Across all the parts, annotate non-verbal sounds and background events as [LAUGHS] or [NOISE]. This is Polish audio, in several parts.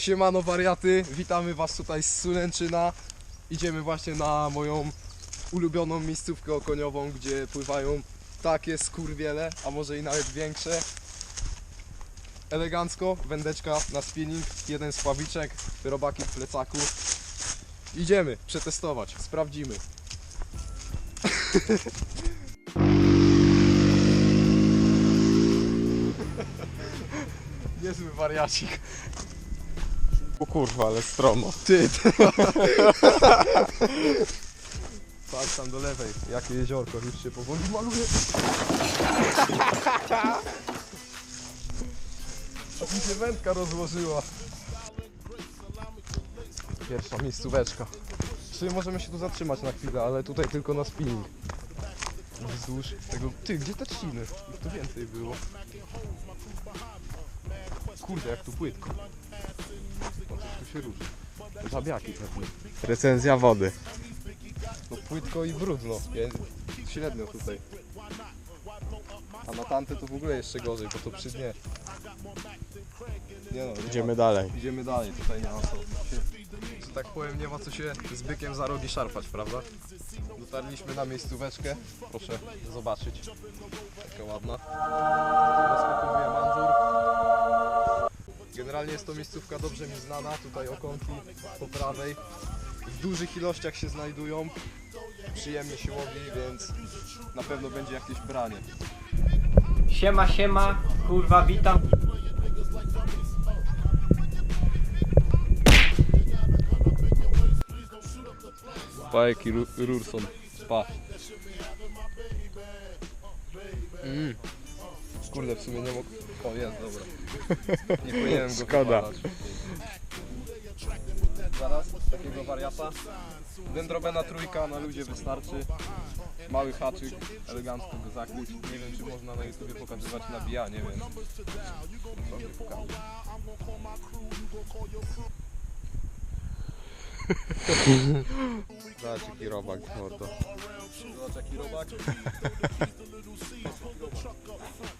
Siemano wariaty, witamy was tutaj z Sulęczyna. Idziemy właśnie na moją ulubioną miejscówkę okoniową, gdzie pływają takie skurwiele, a może i nawet większe. Elegancko, wędeczka na spinning, jeden spławiczek, robaki w plecaku. Idziemy przetestować, sprawdzimy. [LAUGHS] Niezły wariacik. O kurwa, ale stromo. Ty, [LAUGHS] Patrz tam do lewej, jakie jeziorko, już się powoli maluje. [LAUGHS] A mi się wędka rozłożyła. Pierwsza miejscóweczka. Czy możemy się tu zatrzymać na chwilę, ale tutaj tylko na spinning. Wzdłuż tego... Ty, gdzie te trzciny? Ich tu więcej było. Kurde, jak tu płytko. Się ruszy. Żabiaki pewnie. Recenzja wody. No płytko i brudno. Ja, średnio tutaj. A na tamte to w ogóle jeszcze gorzej, bo to przy dnie. Nie no, nie Idziemy dalej. Ma, idziemy dalej, tutaj nie ma co się, że tak powiem, nie ma co się z bykiem za rogi szarpać, prawda? Dotarliśmy na miejscóweczkę, proszę zobaczyć. Taka ładna. Rozpakowuje manżur. Generalnie jest to miejscówka dobrze mi znana, tutaj okonki po prawej. W dużych ilościach się znajdują, przyjemnie się łowi, więc na pewno będzie jakieś branie. Siema, siema, kurwa, witam. Pa jaki ru- rurson, pa. Mm. Kurde, w sumie nie mógł... O, jest, dobra. [LAUGHS] Nie powinienem go Szkoda. wypalać. Zaraz, takiego wariata. Dendrobena trójka na ludzie wystarczy. Mały haczyk, elegancko go zakłuć. Nie wiem, czy można na YouTube pokazywać nabijanie, więc... Sobie pokażę. [LAUGHS] Zobacz jaki robak mordo. Zobacz jaki robak. [LAUGHS]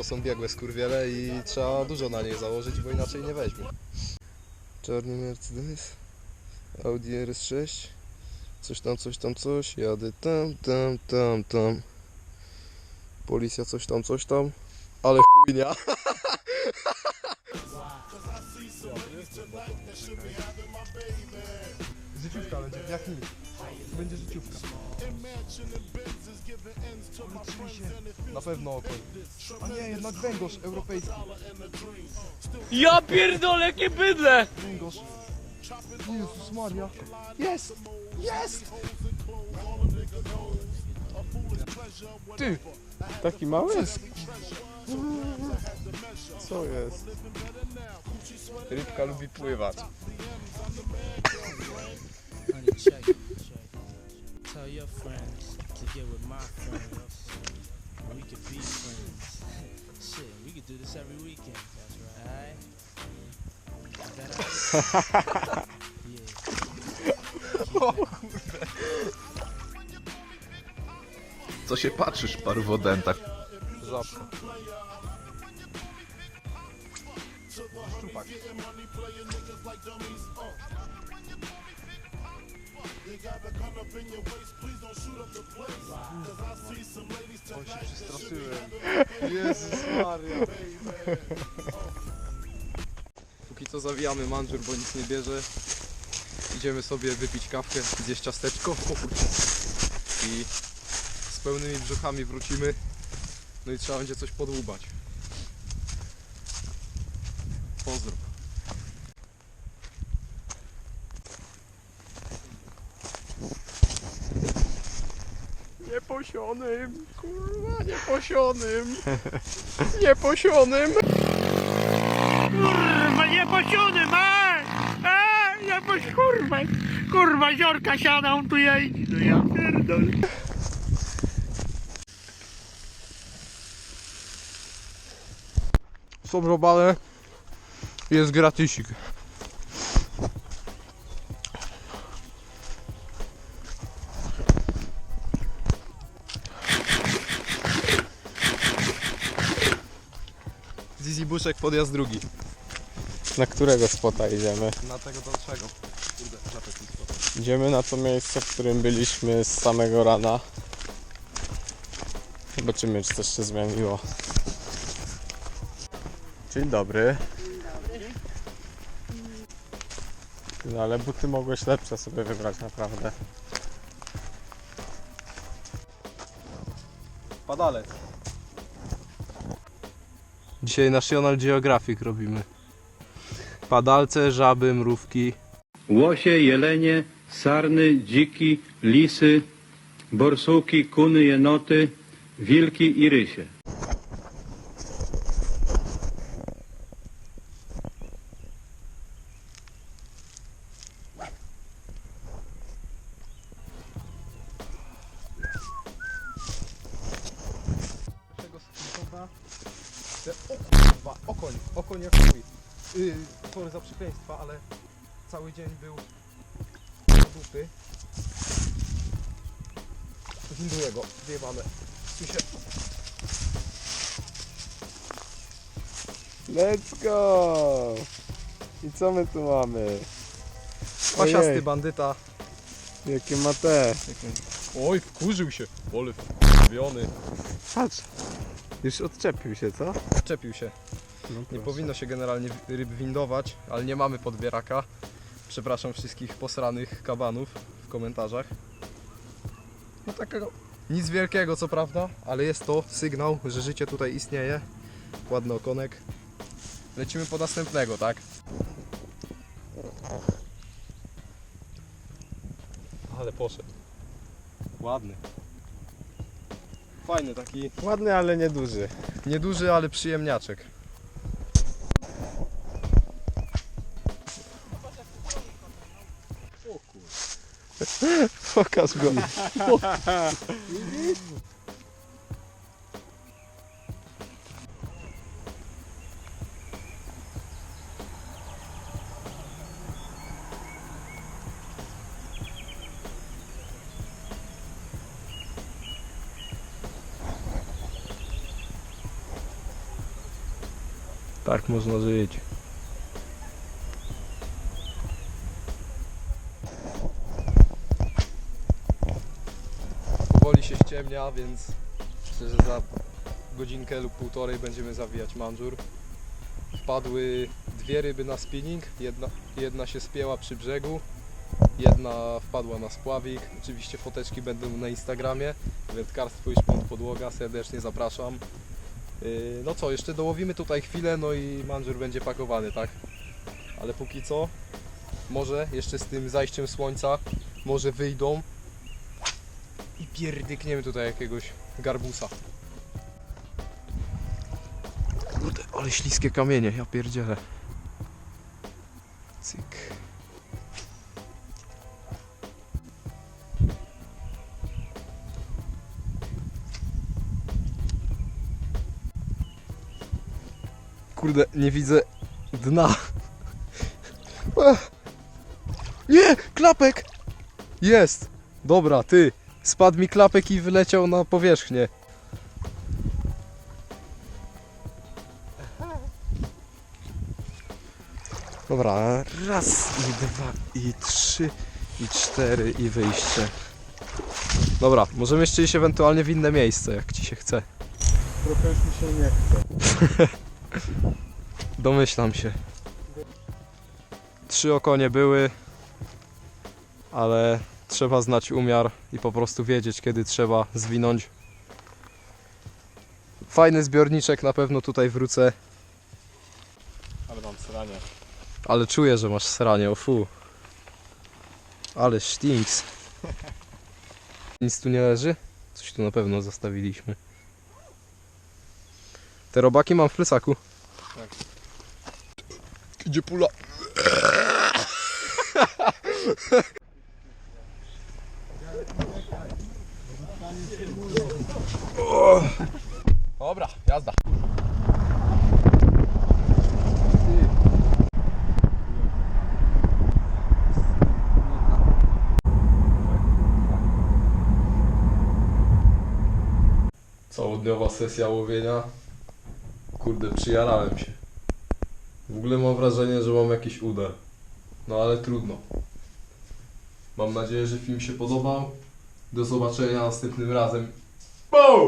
to są biegłe skurwiele i trzeba dużo na niej założyć, bo inaczej nie weźmie. Czarny Mercedes, Audi RS6, coś tam, coś tam, coś, jadę tam, tam, tam, tam. Policja coś tam, coś tam, ale chujnia. [LAUGHS] Życiówka będzie, jak nic. Będzie życiówka. Na pewno okoń. A nie, jednak węgorz europejski. Ja pierdolę, jakie bydle! Węgorz. Jezus Maria. Jest! Jest! Ty! Taki mały? Jest! Co jest? Rybka lubi pływać. Check [LAUGHS] Co się patrzysz, parwodentach? Żabka. Szczupak. Oj, się przestraszyłem. Jezus Maria. Póki co zawijamy manżur, bo nic nie bierze. Idziemy sobie wypić kawkę, zjeść ciasteczko. O kurczę. I pełnymi brzuchami wrócimy. No i trzeba będzie coś podłubać. Pozdro. Nieposionym, kurwa, nieposionym. [LAUGHS] Nieposionym. Kurwa, nie Pasiony, ma! A, jakoś kurwa, kurwa, ziorka siada, on tu jeździ, no ja pierdolę. Są robale. Jest gratisik. Zizi Buszek podjazd drugi. Na którego spota idziemy? Na tego dalszego. Kurde, na. Idziemy na to miejsce, w którym byliśmy z samego rana. Zobaczymy, czy coś się zmieniło. Dzień dobry. No ale buty mogłeś lepsze sobie wybrać naprawdę. Padalec. Dzisiaj National Geographic robimy. Padalce, żaby, mrówki. Łosie, jelenie, sarny, dziki, lisy, borsuki, kuny, jenoty, wilki i rysie. Okoń, okoń jak chuj. Yy, sorry za przekleństwa, ale cały dzień był do dupy. Winduję go, wyjebane. Let's go! I co my tu mamy? Pasiasty Ojej. bandyta. Jakie ma te? Oj, wkurzył się. Ole wkurwiony. Patrz! Już odczepił się, co? Czepił się. No Nie powinno się generalnie ryb windować, ale nie mamy podbieraka. Przepraszam wszystkich posranych kabanów w komentarzach. No takiego nic wielkiego co prawda, ale jest to sygnał, że życie tutaj istnieje. Ładny okonek. Lecimy po następnego, tak? Ale poszedł. Ładny. Fajny taki, Ładny, ale nieduży. nieduży, ale przyjemniaczek. Pokaż go. Tak można żyć. Ściemnia, więc myślę, że za godzinkę lub półtorej będziemy zawijać manżur. Wpadły dwie ryby na spinning, jedna, jedna się spięła przy brzegu, jedna wpadła na spławik. Oczywiście foteczki będą na Instagramie, wędkarstwo i szpont podłoga, serdecznie zapraszam. Yy, No co, jeszcze dołowimy tutaj chwilę, no i manżur będzie pakowany, tak? Ale póki co, może jeszcze z tym zajściem słońca, może wyjdą pierdykniemy tutaj jakiegoś garbusa. Kurde, ale śliskie kamienie, ja pierdzielę. Cyk. Kurde, nie widzę dna. [LAUGHS] Nie! Klapek! Jest! Dobra, ty. Spadł mi klapek i wyleciał na powierzchnię. Dobra, raz i dwa i trzy i cztery i wyjście. Dobra, możemy jeszcze iść ewentualnie w inne miejsce, jak ci się chce. Trochę już mi się nie chce. [LAUGHS] Domyślam się. Trzy okonie były, ale trzeba znać umiar i po prostu wiedzieć, kiedy trzeba zwinąć. Fajny zbiorniczek, na pewno tutaj wrócę, Ale mam sranie. ale czuję, że masz sranie, o fu. Ale stinks. [LAUGHS] Nic tu nie leży? Coś tu na pewno zostawiliśmy. Te robaki mam w plecaku. Idzie pula. [LAUGHS] Dobra, jazda. Całodniowa sesja łowienia. Kurde, przyjarałem się. W ogóle mam wrażenie, że mam jakiś udar. No ale trudno. Mam nadzieję, że film się podobał. Do zobaczenia następnym razem. Boom!